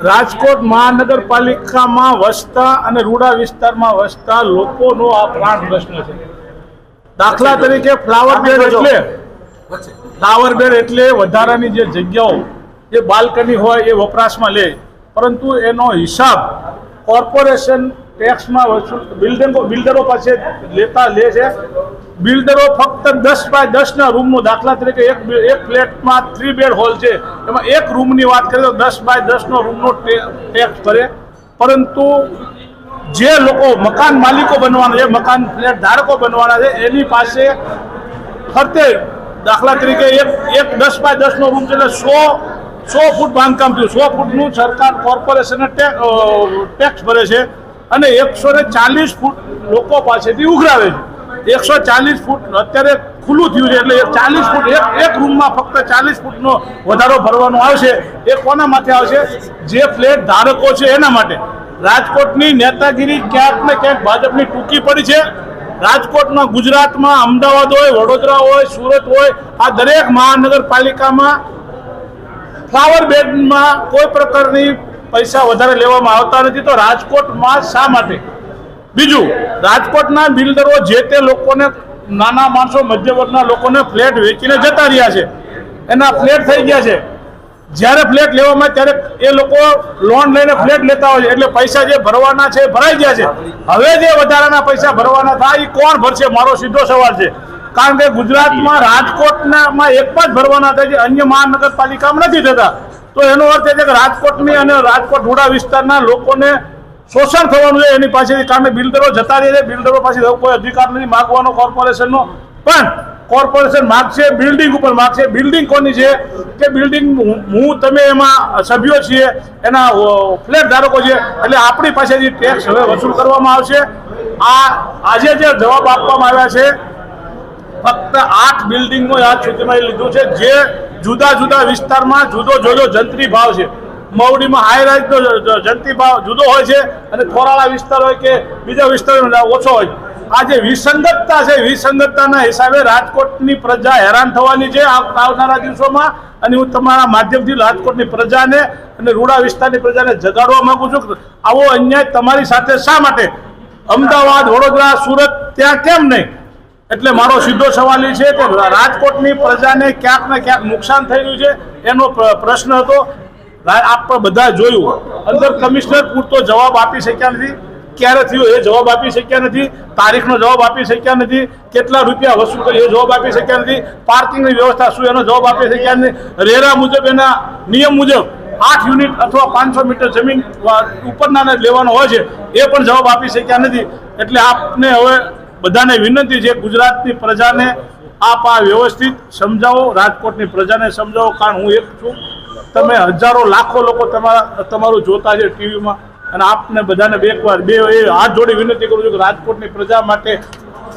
રાજકોટ મહાનગરપાલિકામાં વસતા અને રૂડા વિસ્તારમાં વસતા લોકોનો આ પ્રાણ પ્રશ્ન છે. દાખલા તરીકે ફ્લાવર બેડ એટલે ફ્લાવર બેડ એટલે વધારાની જે જગ્યાઓ જે બાલ્કની હોય એ વપરાશમાં લે. પરંતુ એનો હિસાબ કોર્પોરેશન ટેક્સમાં બિલ્ડરો બિલ્ડરો પાસે લેતા લે છે. બિલ્ડરો ફક્ત દસ બાય દસના રૂમનો દાખલા તરીકે એક એક ફ્લેટમાં થ્રી બેડ હોલ છે. એમાં એક રૂમની વાત કરીએ તો દસ બાય દસનો રૂમનો ટેક્સ ભરે. પરંતુ જે લોકો મકાન માલિકો બનવાના છે, મકાન ફ્લેટ ધારકો બનવાના છે, એની પાસે ફરતે દાખલા તરીકે એક એક દસ બાય દસનો રૂમ છે એટલે સો સો ફૂટ બાંધકામ થયું. સો ફૂટનું સરકાર કોર્પોરેશને ટેક્સ ભરે છે અને એકસો ચાલીસ ફૂટ લોકો પાસેથી ઉઘરાવે છે. એકસો ચાલીસ ફૂટ અત્યારે ખુલ્લું થયું છે એટલે ચાલીસ ફૂટ, એક એક રૂમમાં ફક્ત ચાલીસ ફૂટનો વધારો ભરવાનો આવશે. એ કોના માટે આવશે? જે ફ્લેટ ધારકો છે એના માટે. રાજકોટની નેતાગીરી ક્યાંક ને ક્યાંક ભાજપની ટૂંકી પડી છે. રાજકોટમાં ગુજરાતમાં અમદાવાદ હોય, વડોદરા હોય, સુરત હોય, આ દરેક મહાનગરપાલિકામાં ફ્લાવર બેડમાં કોઈ પ્રકારની પૈસા વધારે લેવામાં આવતા નથી. તો રાજકોટમાં શા માટે? બીજું, રાજકોટના બિલ્ડરો જે તે લોકોને નાના માણસો મધ્ય વર્ગના લોકોને ફ્લેટ વેચીને જતા રહ્યા છે. એના ફ્લેટ થઈ ગયા છે. જ્યારે ફ્લેટ લેવામાં ત્યારે એ લોકો લોન લઈને ફ્લેટ લેતા હોય છે. એટલે પૈસા જે ભરવાના છે ભરાઈ ગયા છે. હવે જે વધારાના પૈસા ભરવાના થાય એ કોણ ભરશે? મારો સીધો સવાલ છે. કારણ કે ગુજરાતમાં રાજકોટનામાં એક જ ભરવાના થાય છે. અન્ય મહાનગરપાલિકામાં નથી થતા. તો એનો અર્થ એ છે કે રાજકોટની અને રાજકોટ રૂડા વિસ્તારના લોકોને શોષણ થવાનું છે. એની પાસેથી કારણ બિલ્ડરો જતા રહે છે. બિલ્ડરો પાસે કોઈ અધિકાર નથી. માગવાનો કોર્પોરેશનનો. પણ કોર્પોરેશન માગશે, બિલ્ડિંગ ઉપર માગશે. બિલ્ડિંગ કોની છે? કે બિલ્ડિંગ હું તમે એમાં સભ્યો છીએ. એના ફ્લેટ ધારકો છે. એટલે આપણી પાસેથી ટેક્સ હવે વસૂલ કરવામાં આવશે. આ, આજે જે જવાબ આપવામાં આવ્યા છે, ફક્ત આઠ બિલ્ડિંગનો આજ સુધીમાં લીધું છે. જે જુદા જુદા વિસ્તારમાં જુદો જુદો જંત્રી ભાવ છે. મવડીમાં હાઈ રાઈઝનો જંતી ભાવ જુદો હોય છે અને થોરાળા વિસ્તાર હોય કે બીજા વિસ્તાર ઓછો હોય. આ જે વિસંગતતા છે, વિસંગતતાના હિસાબે રાજકોટની પ્રજા હેરાન થવાની છે આવ- આવનારા દિવસોમાં. અને હું તમારા માધ્યમથી રાજકોટની પ્રજાને અને રૂડા વિસ્તારની પ્રજાને જગાડવા માંગુ છું. આવો અન્યાય તમારી સાથે શા માટે? અમદાવાદ, વડોદરા, સુરત ત્યાં કેમ નહીં? એટલે મારો સીધો સવાલ એ છે કે રાજકોટની પ્રજાને ક્યાંક ને ક્યાંક નુકસાન થઈ છે. એનો પ્રશ્ન હતો. આપણે બધા જોયું. અંદર કમિશનર પૂરતો જવાબ આપી શક્યા નથી. ક્યારે થયું એ જવાબ આપી શક્યા નથી. તારીખનો જવાબ આપી શક્યા નથી. કેટલા રૂપિયા વસૂલ કરી એ જવાબ આપી શક્યા નથી. પાર્કિંગની વ્યવસ્થા શું એનો જવાબ આપી શક્યા નથી. રેરા મુજબ એના નિયમ મુજબ આઠ યુનિટ અથવા પાંચસો મીટર જમીન ઉપરના લેવાનો હોય છે. એ પણ જવાબ આપી શક્યા નથી. એટલે આપને હવે બધાને વિનંતી છે ગુજરાતની પ્રજાને આપ આ વ્યવસ્થિત સમજાવો, રાજકોટની પ્રજાને સમજાવો. કારણ હું એક છું. તમે હજારો લાખો લોકો તમારા તમારું જોતા છે ટીવીમાં અને આપને બધાને બે વાર બે એ હાથ જોડી વિનંતી કરું છું કે રાજકોટની પ્રજા માટે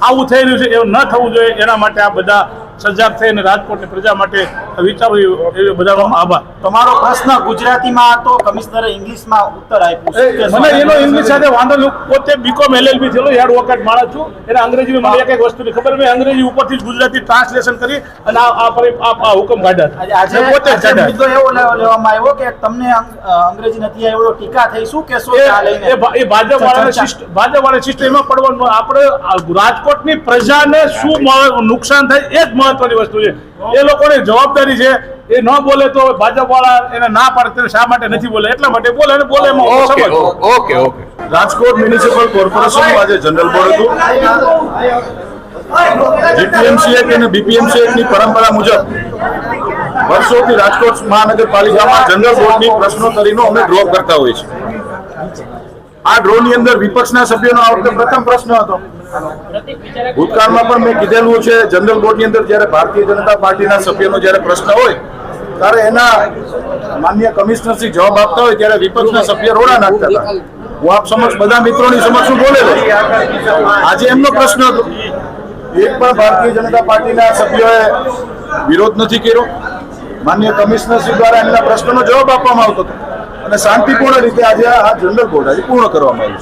આવું થઈ રહ્યું છે, એવું ન થવું જોઈએ. એના માટે આ બધા સજાગ થઈને રાજકોટની પ્રજા માટે વિચારવું એ બધાનો આભાર. તમારો પ્રશ્ન ગુજરાતીમાં હતો કમિશનરે ઇંગ્લિશમાં ઉત્તર આપ્યો. મને એનો ઇંગ્લિશ સાથે વાંધો નહીં પોતે બીકોમ એલએલબી થયેલો એડવોકેટ માણસ છું. એટલે અંગ્રેજી મને વસ્તુ વસ્તુની ખબર મેં અંગ્રેજી ઉપરથી જ ગુજરાતી ટ્રાન્સલેશન કરી અને આ આ હુકમ કાઢ્યા આજે પોતે જ મુદ્દો એવો લેવામાં આવ્યો કે તમને અંગ્રેજી નથી એવો ટીકા થઈ શું કે એ- ભાજપ વાળાને ભાજપ વાળા સિસ્ટમમાં પડવાનું. આપણે રાજકોટની પ્રજાને શું નુકસાન થાય એ જ મહત્વની વસ્તુ છે. એ લોકોની જવાબદારી છે. એ ન બોલે તો ભાજપ વાળા એને ના પાડે શા માટે નથી બોલે? એટલા માટે બોલે અને બોલે okay okay Rajkot municipal corporation આજે જનરલ બોર્ડ હતું. જીપીએમસી એક્ટ અને બીપીએમસી એક્ટની પરંપરા મુજબ વર્ષોથી રાજકોટ મહાનગરપાલિકામાં જનરલ બોર્ડની પ્રશ્નોત્તરીનો અમે ડ્રો કરતા હોઈએ છીએ. આ ડ્રોની અંદર વિપક્ષના સભ્યોનો આ વખતે પ્રથમ પ્રશ્ન હતો. ભૂતકાળમાં પણ મેં કીધેલું છે, જનરલ બોર્ડની અંદર જ્યારે ભારતીય જનતા પાર્ટીના સભ્યનો જ્યારે પ્રશ્ન હોય, ત્યારે એના માન્ય કમિશનરશ્રી જવાબ આપતા હોય ત્યારે વિપક્ષના સભ્ય રોડા નાખતા હતા. હું આપ સમક્ષ બધા મિત્રોની સમક્ષ હું બોલેલો આજે એમનો પ્રશ્ન હતો. એક પણ ભારતીય જનતા પાર્ટીના સભ્યોએ વિરોધ નથી કર્યો. માન્ય કમિશનરશ્રી દ્વારા એમના પ્રશ્નનો જવાબ આપવામાં આવતો હતો. અને શાંતિપૂર્ણ રીતે આજે આ જનરલ બોર્ડ આજે પૂર્ણ કરવામાં આવ્યું